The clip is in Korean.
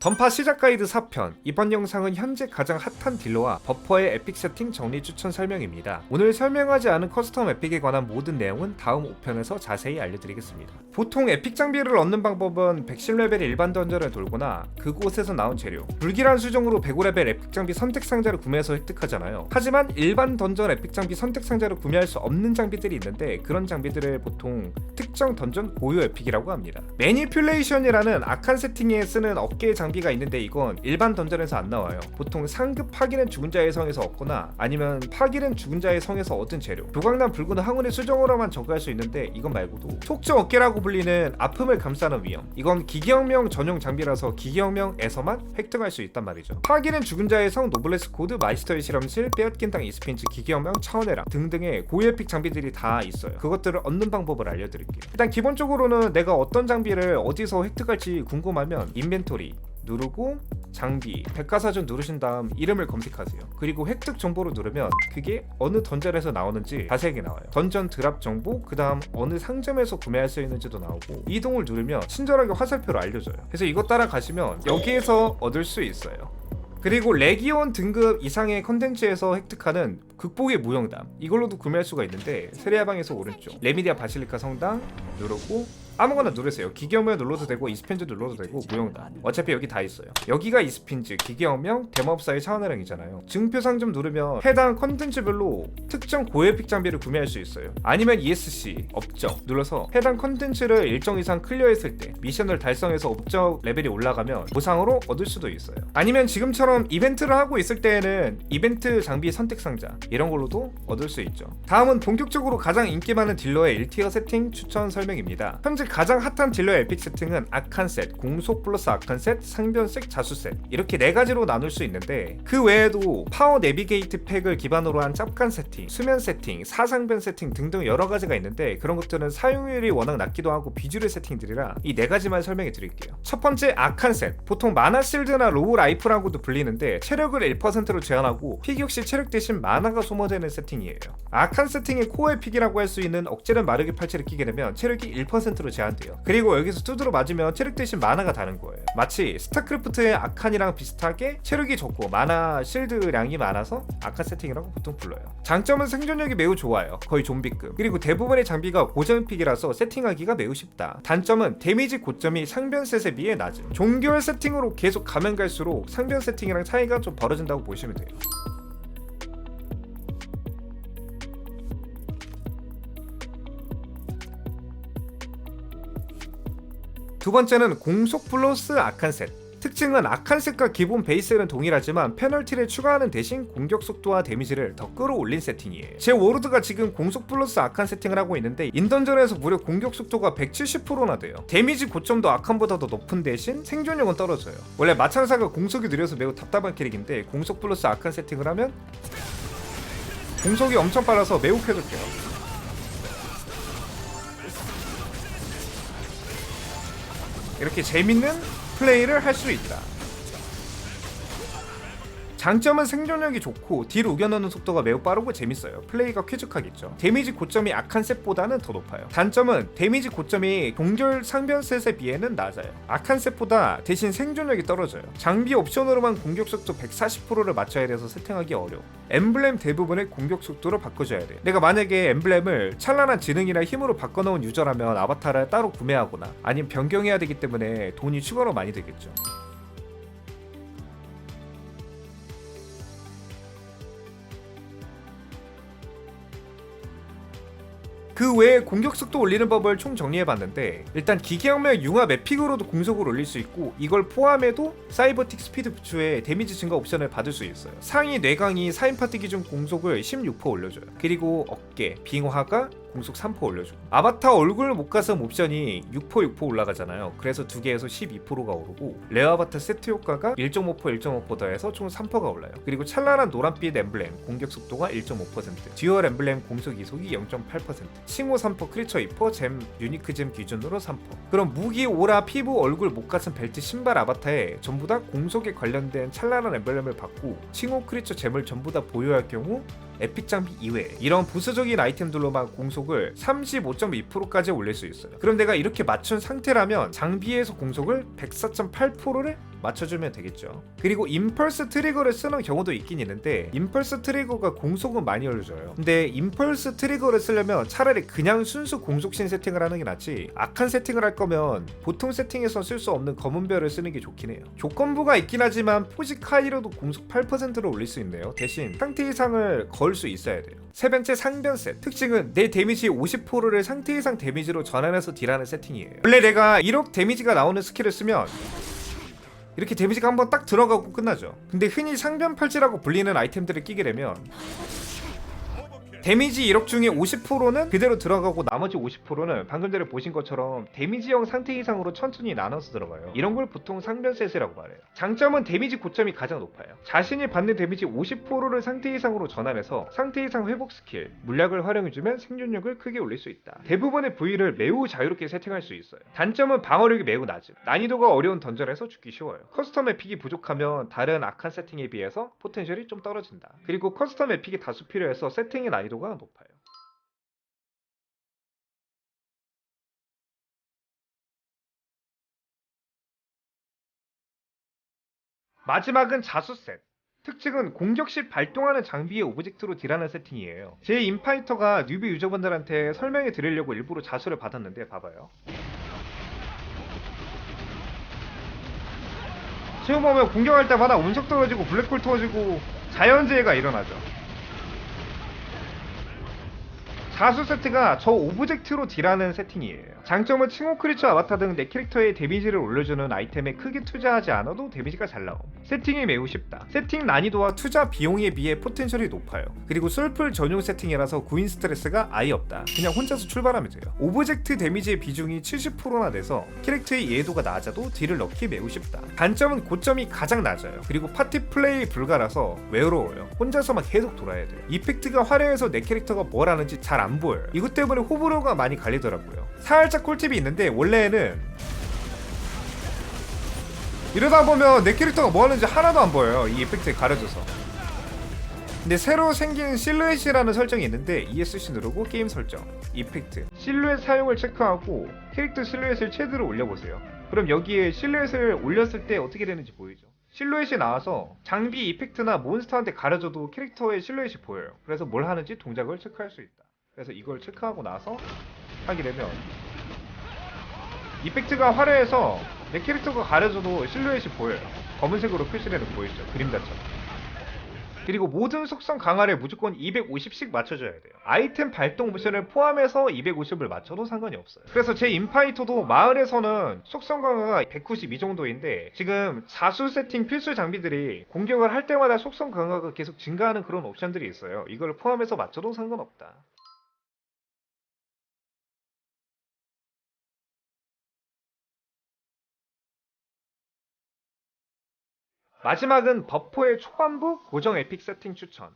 던파 시작 가이드 4편 이번 영상은 현재 가장 핫한 딜러와 버퍼의 에픽 세팅 정리 추천 설명입니다. 오늘 설명하지 않은 커스텀 에픽에 관한 모든 내용은 다음 5편에서 자세히 알려드리겠습니다. 보통 에픽 장비를 얻는 방법은 110레벨의 일반 던전을 돌거나 그곳에서 나온 재료 불길한 수정으로 105레벨 에픽 장비 선택 상자를 구매해서 획득하잖아요. 하지만 일반 던전 에픽 장비 선택 상자를 구매할 수 없는 장비들이 있는데 그런 장비들을 보통 특정 던전 고유 에픽이라고 합니다. 매니퓰레이션이라는 악한 세팅에 쓰는 어깨 장 비가 있는데 이건 일반 던전에서 안 나와요. 보통 상급 파기는 죽은 자의 성에서 얻거나 아니면 파기는 죽은 자의 성에서 얻은 재료. 조각난 붉은 항운의 수정으로만 저거할 수 있는데 이건 말고도 속정 어깨라고 불리는 아픔을 감싸는 위험. 이건 기계혁명 전용 장비라서 기계혁명에서만 획득할 수 있단 말이죠. 파기는 죽은 자의 성 노블레스 코드 마이스터의 실험실 빼앗긴 땅 이스핀즈 기계혁명 차원해랑 등등의 고유에픽 장비들이 다 있어요. 그것들을 얻는 방법을 알려드릴게요. 일단 기본적으로는 내가 어떤 장비를 어디서 획득할지 궁금하면 인벤토리 누르고 장비, 백과사전 누르신 다음 이름을 검색하세요. 그리고 획득 정보를 누르면 그게 어느 던전에서 나오는지 자세하게 나와요. 던전 드랍 정보, 그 다음 어느 상점에서 구매할 수 있는지도 나오고 이동을 누르면 친절하게 화살표로 알려줘요. 그래서 이것 따라 가시면 여기에서 얻을 수 있어요. 그리고 레기온 등급 이상의 컨텐츠에서 획득하는 극복의 무용담 이걸로도 구매할 수가 있는데 세리아방에서 오른쪽 레미디아 바실리카 성당 누르고 아무거나 누르세요. 기계혁명 눌러도 되고 이스펜즈 눌러도 되고 무용담 어차피 여기 다 있어요. 여기가 이스핀즈 기계혁명 대마법사의 차원회랑이잖아요. 증표 상 점 누르면 해당 컨텐츠별로 특정 고에픽 장비를 구매할 수 있어요. 아니면 ESC 업적 눌러서 해당 컨텐츠를 일정 이상 클리어했을 때 미션을 달성해서 업적 레벨이 올라가면 보상으로 얻을 수도 있어요. 아니면 지금처럼 이벤트를 하고 있을 때에는 이벤트 장비 선택 상자 이런 걸로도 얻을 수 있죠. 다음은 본격적으로 가장 인기 많은 딜러의 1티어 세팅 추천 설명입니다. 현재 가장 핫한 딜러의 에픽 세팅은 악한 셋, 공속 플러스 악한 셋, 상변색 자수 셋 이렇게 네 가지로 나눌 수 있는데 그 외에도 파워 내비게이트 팩을 기반으로 한 짭간 세팅, 수면 세팅, 사상변 세팅 등등 여러 가지가 있는데 그런 것들은 사용률이 워낙 낮기도 하고 비주류 세팅들이라 이 네 가지만 설명해 드릴게요. 첫 번째 악한 셋, 보통 마나 실드나 로우 라이프라고도 불리는데 체력을 1%로 제한하고 픽 역시 체력 대신 마나가 소모되는 세팅이에요. 악한 세팅의 코어의 픽이라고 할 수 있는 억제는 마르기 팔찌를 끼게 되면 체력이 1%로 제한돼요. 그리고 여기서 두드러 맞으면 체력 대신 마나가 다는 거예요. 마치 스타크래프트의 악한이랑 비슷하게 체력이 적고 마나 실드량이 많아서 악한 세팅이라고 보통 불러요. 장점은 생존력이 매우 좋아요. 거의 좀비급. 그리고 대부분의 장비가 고전 픽이라서 세팅하기가 매우 쉽다. 단점은 데미지 고점이 상변 셋에 비해 낮음. 종결 세팅으로 계속 가면 갈수록 상변 세팅이랑 차이가 좀 벌어진다고 보시면 돼요. 두 번째는 공속 플러스 악한 셋. 특징은 악한 셋과 기본 베이스는 동일하지만 페널티를 추가하는 대신 공격 속도와 데미지를 더 끌어올린 세팅이에요. 제 워로드가 지금 공속 플러스 악한 세팅을 하고 있는데 인던전에서 무려 공격 속도가 170%나 돼요. 데미지 고점도 악한보다 더 높은 대신 생존력은 떨어져요. 원래 마창사가 공속이 느려서 매우 답답한 캐릭인데 공속 플러스 악한 세팅을 하면 공속이 엄청 빨라서 매우 쾌적해요. 이렇게 재밌는 플레이를 할 수 있다. 장점은 생존력이 좋고 딜 우겨넣는 속도가 매우 빠르고 재밌어요. 플레이가 쾌적하겠죠. 데미지 고점이 악한 셋보다는 더 높아요. 단점은 데미지 고점이 동결 상변 셋에 비해는 낮아요. 악한 셋보다 대신 생존력이 떨어져요. 장비 옵션으로만 공격 속도 140%를 맞춰야 돼서 세팅하기 어려워. 엠블렘 대부분의 공격 속도로 바꿔줘야 돼. 내가 만약에 엠블렘을 찬란한 지능이나 힘으로 바꿔놓은 유저라면 아바타를 따로 구매하거나 아니면 변경해야 되기 때문에 돈이 추가로 많이 들겠죠. 그 외에 공격 속도 올리는 법을 총 정리해봤는데 일단 기계혁명 융합 에픽으로도 공속을 올릴 수 있고 이걸 포함해도 사이버틱 스피드 부츠에 데미지 증가 옵션을 받을 수 있어요. 상위 뇌강이 4인 파트 기준 공속을 16% 올려줘요. 그리고 어깨, 빙화가 공속 3% 올려주고. 아바타 얼굴 목가슴 옵션이 6% 6% 올라가잖아요. 그래서 두 개에서 12%가 오르고 레어 아바타 세트 효과가 1.5% 1.5% 더해서 총 3%가 올라요. 그리고 찬란한 노란빛 엠블렘 공격 속도가 1.5% 듀얼 엠블렘 공속 이속이 0.8% 칭호 3% 크리처 2%, 잼 유니크 잼 기준으로 3%. 그럼 무기, 오라, 피부, 얼굴, 목가슴, 벨트, 신발, 아바타에 전부 다 공속에 관련된 찬란한 엠블렘을 받고 칭호 크리처 잼을 전부 다 보유할 경우 에픽 장비 이외에 이런 부수적인 아이템들로만 공속을 35.2%까지 올릴 수 있어요. 그럼 내가 이렇게 맞춘 상태라면 장비에서 공속을 104.8%를 맞춰주면 되겠죠. 그리고 임펄스 트리거를 쓰는 경우도 있긴 있는데 임펄스 트리거가 공속은 많이 올려줘요. 근데 임펄스 트리거를 쓰려면 차라리 그냥 순수 공속신 세팅을 하는 게 낫지 악한 세팅을 할 거면 보통 세팅에서 쓸 수 없는 검은 별을 쓰는 게 좋긴 해요. 조건부가 있긴 하지만 포지카이로도 공속 8%를 올릴 수 있네요. 대신 상태 이상을 걸 수 있어야 돼요. 세 번째 상변 셋 특징은 내 데미지 50%를 상태 이상 데미지로 전환해서 딜하는 세팅이에요. 원래 내가 1억 데미지가 나오는 스킬을 쓰면 이렇게 데미지가 한번 딱 들어가고 끝나죠. 근데 흔히 상변 팔찌라고 불리는 아이템들을 끼게 되면 데미지 1억 중에 50%는 그대로 들어가고 나머지 50%는 방금 전에 보신 것처럼 데미지형 상태 이상으로 천천히 나눠서 들어가요. 이런 걸 보통 상변셋이라고 말해요. 장점은 데미지 고점이 가장 높아요. 자신이 받는 데미지 50%를 상태 이상으로 전환해서 상태 이상 회복 스킬, 물약을 활용해주면 생존력을 크게 올릴 수 있다. 대부분의 부위를 매우 자유롭게 세팅할 수 있어요. 단점은 방어력이 매우 낮음. 난이도가 어려운 던전에서 죽기 쉬워요. 커스텀 에픽이 부족하면 다른 악한 세팅에 비해서 포텐셜이 좀 떨어진다. 그리고 커스텀 에픽이 다수 필요해서 세팅의 난이도 가 높아요. 마지막은 자수셋. 특징은 공격 시 발동하는 장비의 오브젝트로 딜하는 세팅이에요. 제 인파이터가 뉴비 유저분들한테 설명해 드리려고 일부러 자수를 받았는데 봐봐요. 보면 공격할 때마다 운석 떨어지고 블랙홀 터지고 자연재해가 일어나죠. 자수 세트가 저 오브젝트로 딜하는 세팅이에요. 장점은 칭호 크리처 아바타 등 내 캐릭터의 데미지를 올려주는 아이템에 크게 투자하지 않아도 데미지가 잘 나옴. 세팅이 매우 쉽다. 세팅 난이도와 투자 비용에 비해 포텐셜이 높아요. 그리고 솔플 전용 세팅이라서 구인 스트레스가 아예 없다. 그냥 혼자서 출발하면 돼요. 오브젝트 데미지의 비중이 70%나 돼서 캐릭터의 이해도가 낮아도 딜을 넣기 매우 쉽다. 단점은 고점이 가장 낮아요. 그리고 파티 플레이 불가라서 외로워요. 혼자서만 계속 돌아야 돼요. 이펙트가 화려해서 내 캐릭터가 뭘 하는지 잘 안 보여요. 이것 때문에 호불호가 많이 갈리더라고요. 살짝 꿀팁이 있는데 원래는 이러다 보면 내 캐릭터가 뭐 하는지 하나도 안 보여요. 이 이펙트에 가려져서. 근데 새로 생긴 실루엣이라는 설정이 있는데 ESC 누르고 게임 설정, 이펙트, 실루엣 사용을 체크하고 캐릭터 실루엣을 최대로 올려보세요. 그럼 여기에 실루엣을 올렸을 때 어떻게 되는지 보이죠? 실루엣이 나와서 장비 이펙트나 몬스터한테 가려져도 캐릭터의 실루엣이 보여요. 그래서 뭘 하는지 동작을 체크할 수 있다. 그래서 이걸 체크하고 나서 하게 되면 이펙트가 화려해서 내 캐릭터가 가려져도 실루엣이 보여요. 검은색으로 표시되는 거 보이죠? 그림자처럼. 그리고 모든 속성 강화를 무조건 250씩 맞춰줘야 돼요. 아이템 발동 옵션을 포함해서 250을 맞춰도 상관이 없어요. 그래서 제 인파이터도 마을에서는 속성 강화가 192 정도인데 지금 자수 세팅 필수 장비들이 공격을 할 때마다 속성 강화가 계속 증가하는 그런 옵션들이 있어요. 이걸 포함해서 맞춰도 상관없다. 마지막은 버퍼의 초반부 고정 에픽 세팅 추천.